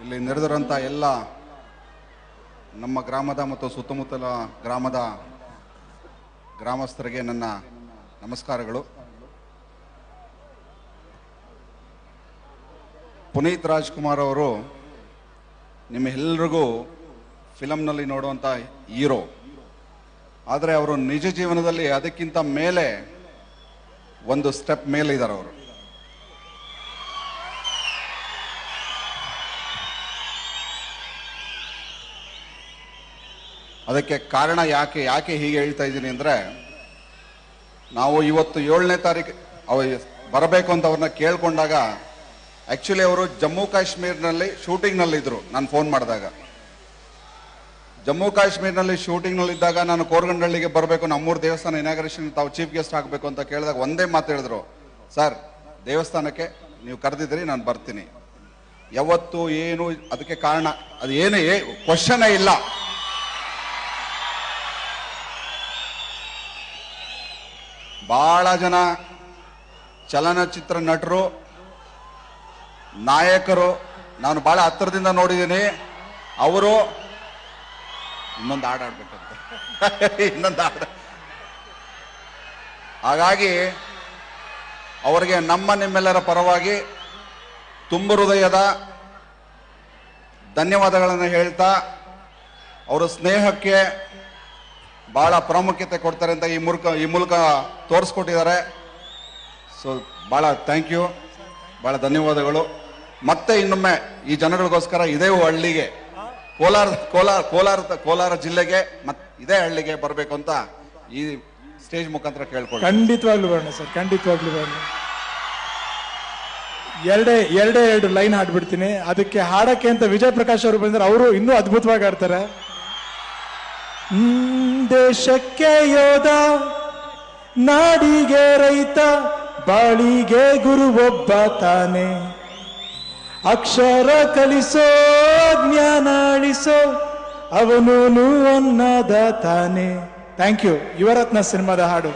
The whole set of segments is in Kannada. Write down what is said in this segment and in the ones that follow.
ಇಲ್ಲಿ ನೆರೆದಿರೋಂಥ ಎಲ್ಲ ನಮ್ಮ ಗ್ರಾಮದ ಮತ್ತು ಸುತ್ತಮುತ್ತಲ ಗ್ರಾಮದ ಗ್ರಾಮಸ್ಥರಿಗೆ ನನ್ನ ನಮಸ್ಕಾರಗಳು. ಪುನೀತ್ ರಾಜ್ಕುಮಾರ್ ಅವರು ನಿಮ್ಮೆಲ್ಲರಿಗೂ ಫಿಲಮ್ನಲ್ಲಿ ನೋಡುವಂಥ ಹೀರೋ. ಆದರೆ ಅವರು ನಿಜ ಜೀವನದಲ್ಲಿ ಅದಕ್ಕಿಂತ ಮೇಲೆ ಒಂದು ಸ್ಟೆಪ್ ಮೇಲೆ ಇದ್ದಾರೆ ಅವರು. ಅದಕ್ಕೆ ಕಾರಣ ಯಾಕೆ ಯಾಕೆ ಹೀಗೆ ಹೇಳ್ತಾ ಇದ್ದೀನಿ ಅಂದರೆ, ನಾವು ಇವತ್ತು ಏಳನೇ ತಾರೀಕು ಅವ ಬರಬೇಕು ಅಂತ ಅವ್ರನ್ನ ಕೇಳಿಕೊಂಡಾಗ ಆ್ಯಕ್ಚುಲಿ ಅವರು ಜಮ್ಮು ಕಾಶ್ಮೀರ್ನಲ್ಲಿ ಶೂಟಿಂಗ್ನಲ್ಲಿದ್ದರು ನಾನು ಫೋನ್ ಮಾಡಿದಾಗ. ಜಮ್ಮು ಕಾಶ್ಮೀರ್ನಲ್ಲಿ ಶೂಟಿಂಗ್ನಲ್ಲಿದ್ದಾಗ ನಾನು ಕೋರ್ಗಂಡಳ್ಳಿಗೆ ಬರಬೇಕು, ನಮ್ಮೂರು ದೇವಸ್ಥಾನ ಇನಾಗ್ರೇಷನ್ ತಾವು ಚೀಫ್ ಗೆಸ್ಟ್ ಆಗಬೇಕು ಅಂತ ಕೇಳಿದಾಗ ಒಂದೇ ಮಾತು ಹೇಳಿದ್ರು. ಸರ್ ದೇವಸ್ಥಾನಕ್ಕೆ ನೀವು ಕರೆದಿದ್ರಿ ನಾನು ಬರ್ತೀನಿ. ಯಾವತ್ತು ಏನು, ಅದಕ್ಕೆ ಕಾರಣ ಅದು ಏನು ಕ್ವಶನೇ ಇಲ್ಲ. ಬಹಳ ಜನ ಚಲನಚಿತ್ರ ನಟರು, ನಾಯಕರು, ನಾನು ಬಹಳ ಹತ್ತಿರದಿಂದ ನೋಡಿದ್ದೀನಿ. ಅವರು ಇನ್ನೊಂದು ಹಾಡು ಆಡ್ಬೇಕಂತೆ ಇನ್ನೊಂದು ಹಾಡ. ಹಾಗಾಗಿ ಅವರಿಗೆ ನಮ್ಮ ನಿಮ್ಮೆಲ್ಲರ ಪರವಾಗಿ ತುಂಬ ಹೃದಯದ ಧನ್ಯವಾದಗಳನ್ನು ಹೇಳ್ತಾ, ಅವರ ಸ್ನೇಹಕ್ಕೆ ಬಹಳ ಪ್ರಾಮುಖ್ಯತೆ ಕೊಡ್ತಾರೆ ಅಂತ ಈ ಮೂಲಕ ಈ ಮೂಲಕ ತೋರಿಸ್ಕೊಟ್ಟಿದ್ದಾರೆ. ಸೊ ಭಾಳ ಥ್ಯಾಂಕ್ ಯು ಭಾಳ ಧನ್ಯವಾದಗಳು. ಮತ್ತೆ ಇನ್ನೊಮ್ಮೆ ಈ ಜನಗಳಿಗೋಸ್ಕರ ಇದೇ ಹಳ್ಳಿಗೆ, ಕೋಲಾರ ಕೋಲಾರ ಕೋಲಾರ ಕೋಲಾರ ಜಿಲ್ಲೆಗೆ ಮತ್ ಇದೇ ಹಳ್ಳಿಗೆ ಬರಬೇಕು ಅಂತ ಈ ಸ್ಟೇಜ್ ಮುಖಾಂತರ ಕೇಳ್ಕೊಂಡು ಖಂಡಿತವಾಗ್ಲೂ ಬರೋಣ ಸರ್, ಖಂಡಿತವಾಗ್ಲೂ ಬರೋಣ ಎರಡೇ ಎರಡೇ ಎರಡು ಲೈನ್ ಹಾಡ್ಬಿಡ್ತೀನಿ. ಅದಕ್ಕೆ ಹಾಡಕ್ಕೆ ಅಂತ ವಿಜಯ್ ಪ್ರಕಾಶ್ ಅವರು ಬಂದ್ರೆ ಅವರು ಇನ್ನೂ ಅದ್ಭುತವಾಗಿ ಆಡ್ತಾರೆ ದೇಶಕ್ಕೆ ಯೋಧ, ನಾಡಿಗೆ ರೈತ, ಬಾಳಿಗೆ ಗುರು ಒಬ್ಬ ತಾನೆ. ಅಕ್ಷರ ಕಲಿಸೋ, ಜ್ಞಾನ ಅಳಿಸೋ, ಅವನು ಅನ್ನದ ತಾನೆ. ಥ್ಯಾಂಕ್ ಯು ಯುವರತ್ನ ಸಿನಿಮಾದ ಹಾಡು.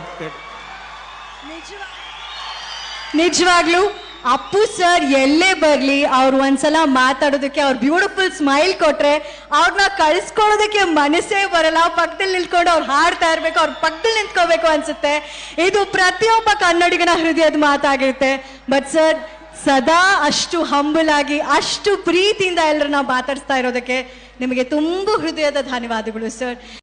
ನಿಜವಾಗ್ಲೂ ಅಪ್ಪು ಸರ್ ಎಲ್ಲೇ ಬರಲಿ, ಅವ್ರು ಒಂದ್ಸಲ ಮಾತಾಡೋದಕ್ಕೆ ಅವ್ರು ಬ್ಯೂಟಿಫುಲ್ ಸ್ಮೈಲ್ ಕೊಟ್ರೆ ಅವ್ರನ್ನ ಕಳಿಸ್ಕೊಳ್ಳೋದಕ್ಕೆ ಮನಸ್ಸೇ ಬರಲ್ಲ. ಪಕ್ಕದಲ್ಲಿ ನಿಲ್ಕೊಂಡು ಅವ್ರು ಹಾಡ್ತಾ ಇರ್ಬೇಕು, ಅವ್ರ ಪಕ್ಕದಲ್ಲಿ ನಿಂತ್ಕೋಬೇಕು ಅನ್ಸುತ್ತೆ. ಇದು ಪ್ರತಿಯೊಬ್ಬ ಕನ್ನಡಿಗನ ಹೃದಯದ ಮಾತಾಗಿರುತ್ತೆ. ಬಟ್ ಸರ್ ಸದಾ ಅಷ್ಟು ಹಂಬಲ್ ಆಗಿ, ಅಷ್ಟು ಪ್ರೀತಿಯಿಂದ ಎಲ್ಲರನ್ನ ಮಾತಾಡಿಸ್ತಾ ಇರೋದಕ್ಕೆ ನಿಮಗೆ ತುಂಬ ಹೃದಯದ ಧನ್ಯವಾದಗಳು ಸರ್